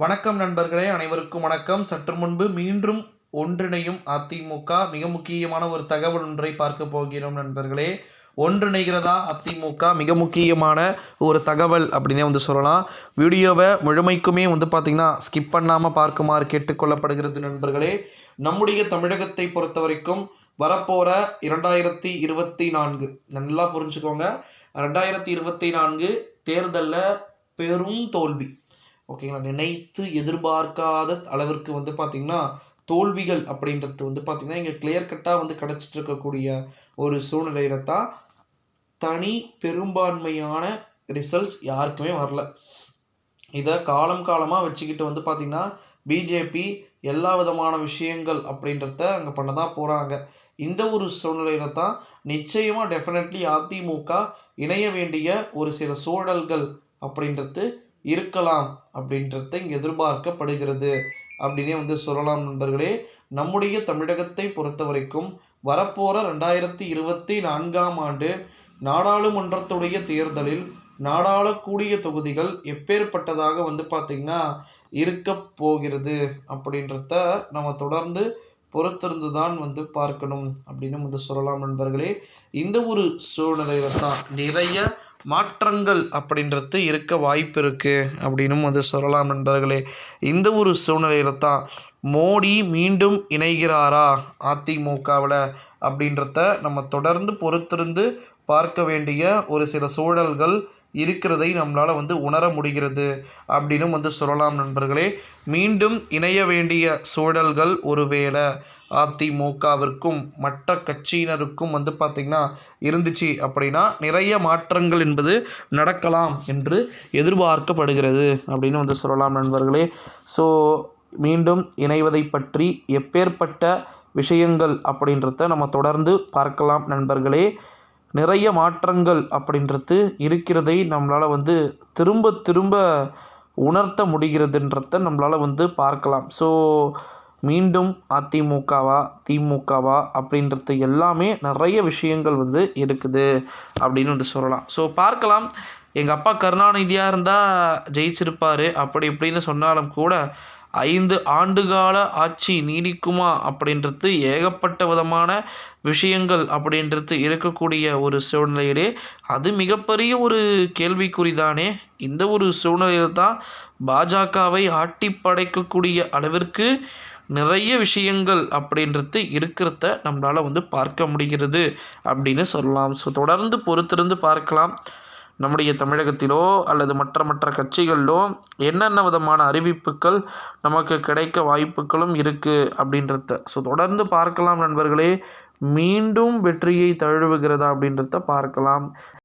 வணக்கம் நண்பர்களே அனைவருக்கும் வணக்கம். சற்று முன்பு மீண்டும் ஒன்றிணையும் அதிமுக. மிக முக்கியமான ஒரு தகவல் ஒன்றை பார்க்க போகிறோம் நண்பர்களே. ஒன்றிணைகிறதா அதிமுக? மிக முக்கியமான ஒரு தகவல் அப்படின்னே வந்து சொல்லலாம். வீடியோவை முழுமைக்குமே வந்து பார்த்திங்கன்னா ஸ்கிப் பண்ணாமல் பார்க்குமாறு கேட்டுக்கொள்ளப்படுகிறது நண்பர்களே. நம்முடைய தமிழகத்தை பொறுத்த வரைக்கும் வரப்போகிற இரண்டாயிரத்தி இருபத்தி நான்கு நல்லா புரிஞ்சுக்கோங்க. ரெண்டாயிரத்தி இருபத்தி நான்கு தேர்தலில் பெரும் தோல்வி. ஓகேங்களா? நினைத்து எதிர்பார்க்காத அளவிற்கு வந்து பார்த்திங்கன்னா தோல்விகள் அப்படின்றது வந்து பார்த்திங்கன்னா இங்கே கிளியர் கட்டாக வந்து கிடச்சிட்டு இருக்கக்கூடிய ஒரு சூழ்நிலையில தான் தனி பெரும்பான்மையான ரிசல்ட்ஸ் யாருக்குமே வரல. இதை காலம் காலமாக வச்சுக்கிட்டு வந்து பார்த்திங்கன்னா பிஜேபி எல்லா விதமான விஷயங்கள் அப்படின்றத அங்கே பண்ண தான் போகிறாங்க இந்த ஒரு சூழ்நிலையில தான் நிச்சயமாக டெஃபினெட்லி அதிமுக இணைய வேண்டிய ஒரு சில சூழல்கள் அப்படின்றது இருக்கலாம் அப்படின்றத இங்கே எதிர்பார்க்கப்படுகிறது. அப்படின்னே வந்து சொல்லலாம் நண்பர்களே. நம்முடைய தமிழகத்தை பொறுத்த வரைக்கும் வரப்போகிற ரெண்டாயிரத்தி இருபத்தி நான்காம் ஆண்டு நாடாளுமன்றத்துடைய தேர்தலில் நாடாளக்கூடிய தொகுதிகள் எப்பேற்பட்டதாக வந்து பார்த்திங்கன்னா இருக்க போகிறது. அப்படின்றத நம்ம தொடர்ந்து பொறுத்திருந்து தான் வந்து பார்க்கணும் அப்படின்னு வந்து சொல்லலாம் நண்பர்களே. இந்த ஒரு சூழ்நிலையில தான் நிறைய மாற்றங்கள் அப்படின்றது இருக்க வாய்ப்பு இருக்குது அப்படின்னும் வந்து சொல்லலாம் நண்பர்களே. இந்த ஒரு சூழ்நிலையில தான் மோடி மீண்டும் இணைகிறாரா அதிமுகவில் அப்படின்றத நம்ம தொடர்ந்து பொறுத்திருந்து பார்க்க வேண்டிய ஒரு சில சூழல்கள் இருக்கிறதை நம்மளால் வந்து உணர முடிகிறது அப்படின்னும் வந்து சொல்லலாம் நண்பர்களே. மீண்டும் இணைய வேண்டிய சூழல்கள் ஒருவேளை அதிமுகவிற்கும் மற்ற கட்சியினருக்கும் வந்து பார்த்திங்கன்னா இருந்துச்சு அப்படின்னா நிறைய மாற்றங்கள் என்பது நடக்கலாம் என்று எதிர்பார்க்கப்படுகிறது அப்படின்னு வந்து சொல்லலாம் நண்பர்களே. ஸோ மீண்டும் இணைவதை பற்றி எப்பேற்பட்ட விஷயங்கள் அப்படின்றத நம்ம தொடர்ந்து பார்க்கலாம் நண்பர்களே. நிறைய மாற்றங்கள் அப்படின்றது இருக்கிறதை நம்மளால் வந்து திரும்ப திரும்ப உணர்த்த முடிகிறதுன்றத நம்மளால் வந்து பார்க்கலாம். ஸோ மீண்டும் அதிமுகவா திமுகவா அப்படின்றது எல்லாமே நிறைய விஷயங்கள் வந்து இருக்குது அப்படின்னு வந்து சொல்லலாம். ஸோ பார்க்கலாம். எங்கள் அப்பா கருணாநிதியாக இருந்தால் ஜெயிச்சிருப்பார். அப்படி இப்படின்னு சொன்னாலும் கூட ஐந்து ஆண்டுகால ஆட்சி நீடிக்குமா அப்படின்றது ஏகப்பட்ட விதமான விஷயங்கள் அப்படின்றது இருக்கக்கூடிய ஒரு சூழ்நிலையிலே அது மிகப்பெரிய ஒரு கேள்விக்குறிதானே. இந்த ஒரு சூழ்நிலையில் தான் பாஜகவை ஆட்டி படைக்கக்கூடிய அளவிற்கு நிறைய விஷயங்கள் அப்படின்றது இருக்கிறத நம்மளால் வந்து பார்க்க முடிகிறது அப்படின்னு சொல்லலாம். ஸோ தொடர்ந்து பொறுத்திருந்து பார்க்கலாம். நம்முடைய தமிழகத்திலோ அல்லது மற்ற மற்ற கட்சிகளிலோ என்னென்ன விதமான அறிவிப்புகள் நமக்கு கிடைக்க வாய்ப்புகளும் இருக்குது அப்படின்றத. ஸோ தொடர்ந்து பார்க்கலாம் நண்பர்களே. மீண்டும் வெற்றியை தழுவுகிறதா அப்படின்றத பார்க்கலாம்.